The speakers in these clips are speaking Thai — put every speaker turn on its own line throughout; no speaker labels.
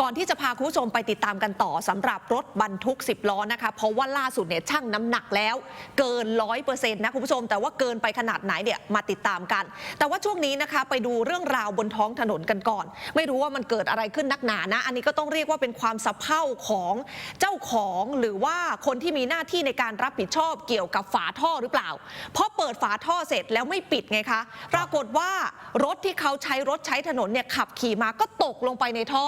ก่อนที่จะพาคุณผู้ชมไปติดตามกันต่อสำหรับรถบรรทุก 10 ล้อนะคะ เพราะว่าล่าสุดเนี่ยช่างน้ำหนักแล้ว เกินร้อยเปอร์เซ็นต์นะคุณผู้ชม แต่ว่าเกินไปขนาดไหนเนี่ยมาติดตามกัน แต่ว่าช่วงนี้นะคะไปดูเรื่องราวบนท้องถนนกันก่อน ไม่รู้ว่ามันเกิดอะไรขึ้นนักหนานะ อันนี้ก็ต้องเรียกว่าเป็นความสะเพร่าของเจ้าของหรือว่าคนที่มีหน้าที่ในการรับผิดชอบเกี่ยวกับฝาท่อหรือเปล่าเพราะเปิดฝาท่อเสร็จแล้วไม่ปิดไงคะ ปรากฏว่ารถที่เขาใช้รถใช้ถนนเนี่ยขับขี่มาก็ตกลงไปในท่อ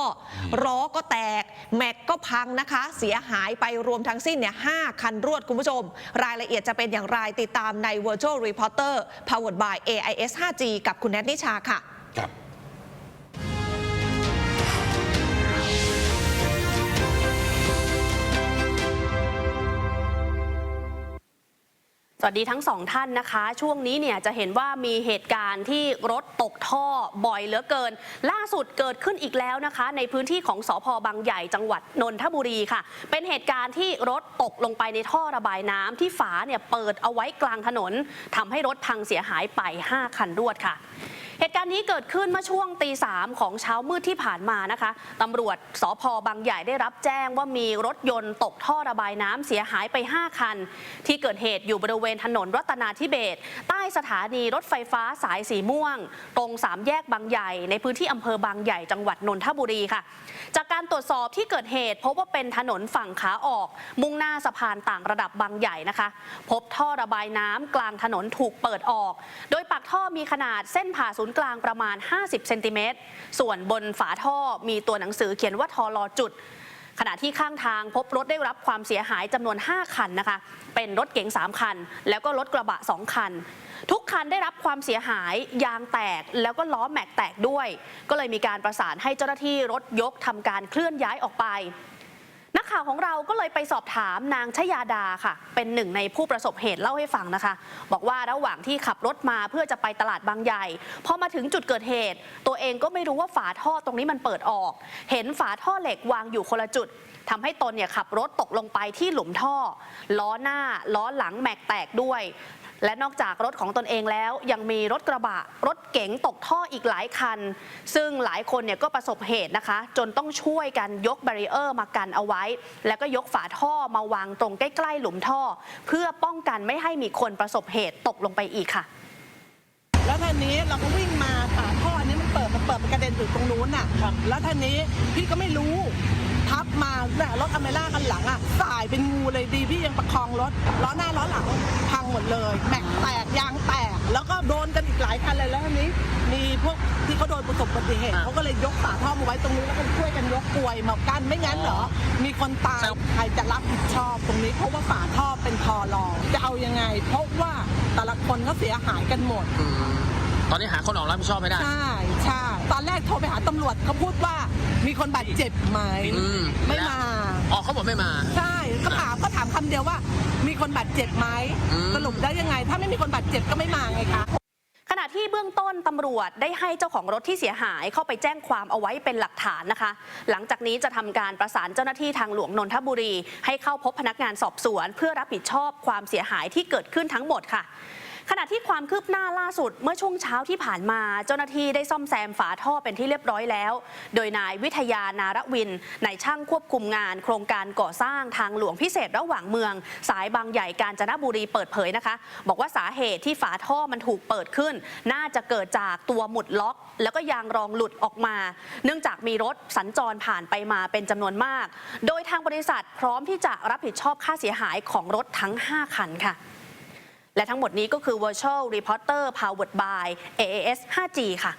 ล้อก็แตก แม็กก็พังนะคะ เสียหายไปรวมทั้งสิ้นเนี่ยหคันรวดคุณผู้ชม รายละเอียดจะเป็นอย่างไรติดตามใน Virtual Reporter Powered by AIS 5G กับคุณแนทนิชาค่ะ
สวัสดีทั้งสองท่านนะคะ ช่วงนี้เนี่ยจะเห็นว่ามีเหตุการณ์ที่รถตกท่อบ่อยเหลือเกิน ล่าสุดเกิดขึ้นอีกแล้วนะคะ ในพื้นที่ของสอพบางใหญ่จังหวัดนนทบุรีค่ะ เป็นเหตุการณ์ที่รถตกลงไปในท่อระบายน้ำที่ฝาเนี่ยเปิดเอาไว้กลางถนนทำให้รถพังเสียหายไป 5 คันรวดค่ะ เหตุการณ์นี้เกิดขึ้นเมื่อช่วงตีสามของเช้ามืดที่ผ่านมานะคะตำรวจสพบางใหญ่ได้รับแจ้งว่ามีรถยนต์ตกท่อระบายน้ำเสียหายไป 5 คัน ที่เกิดเหตุอยู่บริเวณถนนรัตนาธิเบศใต้สถานีรถไฟฟ้าสายสีม่วง ตรงสามแยกบางใหญ่ ในพื้นที่อำเภอบางใหญ่จังหวัดนนทบุรีค่ะ จากการตรวจสอบที่เกิดเหตุ พบว่าเป็นถนนฝั่งขาออก มุ่งหน้าสะพานต่างระดับบางใหญ่นะคะ พบท่อระบายน้ำกลางถนนถูกเปิดออก โดยปากท่อมีขนาดเส้นผ่าศูนย์กลางประมาณ 50 เซนติเมตร ส่วนบนฝาท่อมีตัวหนังสือเขียนว่าทอลอจุด ขณะที่ข้างทางพบรถได้รับความเสียหายจำนวน 5 คันนะคะ เป็นรถเก๋ง 3 คัน แล้วก็รถกระบะ 2 คัน ทุกคันได้รับความเสียหายยางแตกแล้วก็ล้อแม็กแตกด้วย ก็เลยมีการประสานให้เจ้าหน้าที่รถยกทำการเคลื่อนย้ายออกไป ข่าวของเราก็เลยไปสอบถามนางชยาดาค่ะ เป็นหนึ่งในผู้ประสบเหตุเล่าให้ฟังนะคะ บอกว่าระหว่างที่ขับรถมาเพื่อจะไปตลาดบางใหญ่พอมาถึงจุดเกิดเหตุ ตัวเองก็ไม่รู้ว่าฝาท่อตรงนี้มันเปิดออก เห็นฝาท่อเหล็กวางอยู่คนละจุดทำให้ตนเนี่ยขับรถตกลงไปที่หลุมท่อ ล้อหน้า ล้อหลังแม็กแตกด้วย และนอกจากรถของตนเองแล้ว ยังมีรถกระบะ รถเก๋งตกท่ออีกหลายคัน ซึ่งหลายคนเนี่ยก็ประสบเหตุนะคะ จนต้องช่วยกันยกแบรีเออร์มากันเอาไว้ แล้วก็ยกฝาท่อมาวางตรงใกล้ ๆ หลุมท่อ เพื่อป้องกันไม่ให้มีคนประสบเหตุตกลงไปอีกค่ะ
แล้วท่านี้เราก็วิ่งมาฝาท่อนี้มันเปิดมันเปิดมันกระเด็นอยู่ตรงนู้นน่ะ แล้วท่านี้พี่ก็ไม่รู้ทับมาน่ะรถอเมร่ากันหลังอะสายเป็นงูเลยดีพี่ยังประคองรถล้อหน้าล้อหลังพังหม ดเลยแม็กแตกยางแตก แล้วก็โดนกันอีกหลายคันเลยแล้วทีนี้ มีพวกที่เขาโดนประสบอุบัติเหตุเขาก็เลยยกฝาท่อมาไว้ตรงนี้แล้วก็ช่วยกันยกกลวยมากันไม่งั้นเหรอ มีคนตายใครจะรับผิดชอบตรงนี้ เพราะว่าฝาท่อเป็นทอรองจะเอายังไง เพราะว่าแต่ละคนก็เสียหายกันหมด
อืมตอนนี้หาคนออกรับผิดชอบไม่ได้
ใช่ใช่ตอนแรกโทรไปหาตำรวจเขาพูดว่ามีคนบาดเจ็บไหม
อืม
ไม่มา
อ๋อเขาบอกไม่มา
ใช่ก็ถามก็ถาม คำเดียวว่ามีคนบาดเจ็บไหม
อืม
สรุปได้ยังไง ถ้าไม่มีคนบาดเจ็บก็ไม่มาไงคะ
ขณะที่เบื้องต้นตำรวจได้ให้เจ้าของรถที่เสียหายเข้าไปแจ้งความเอาไว้เป็นหลักฐานนะคะ หลังจากนี้จะทำการประสานเจ้าหน้าที่ทางหลวงนนทบุรี ให้เข้าพบพนักงานสอบสวน เพื่อรับผิดชอบความเสียหายที่เกิดขึ้นทั้งหมดค่ะ ขณะที่ความคืบหน้าล่าสุดเมื่อช่วงเช้าที่ผ่านมา เจ้าหน้าที่ได้ซ่อมแซมฝาท่อเป็นที่เรียบร้อยแล้ว โดยนายวิทยานารวินนายช่างควบคุมงาน โครงการก่อสร้างทางหลวงพิเศษระหว่างเมือง สายบางใหญ่กาญจนบุรีเปิดเผยนะคะ บอกว่าสาเหตุที่ฝาท่อมันถูกเปิดขึ้น น่าจะเกิดจากตัวหมุดล็อก แล้วก็ยางรองหลุดออกมา เนื่องจากมีรถสัญจรผ่านไปมาเป็นจำนวนมาก โดยทางบริษัทพร้อมที่จะรับผิดชอบค่าเสียหายของรถทั้ง 5 คันค่ะ และทั้งหมดนี้ก็คือ Virtual Reporter Powered by AAS 5G ค่ะ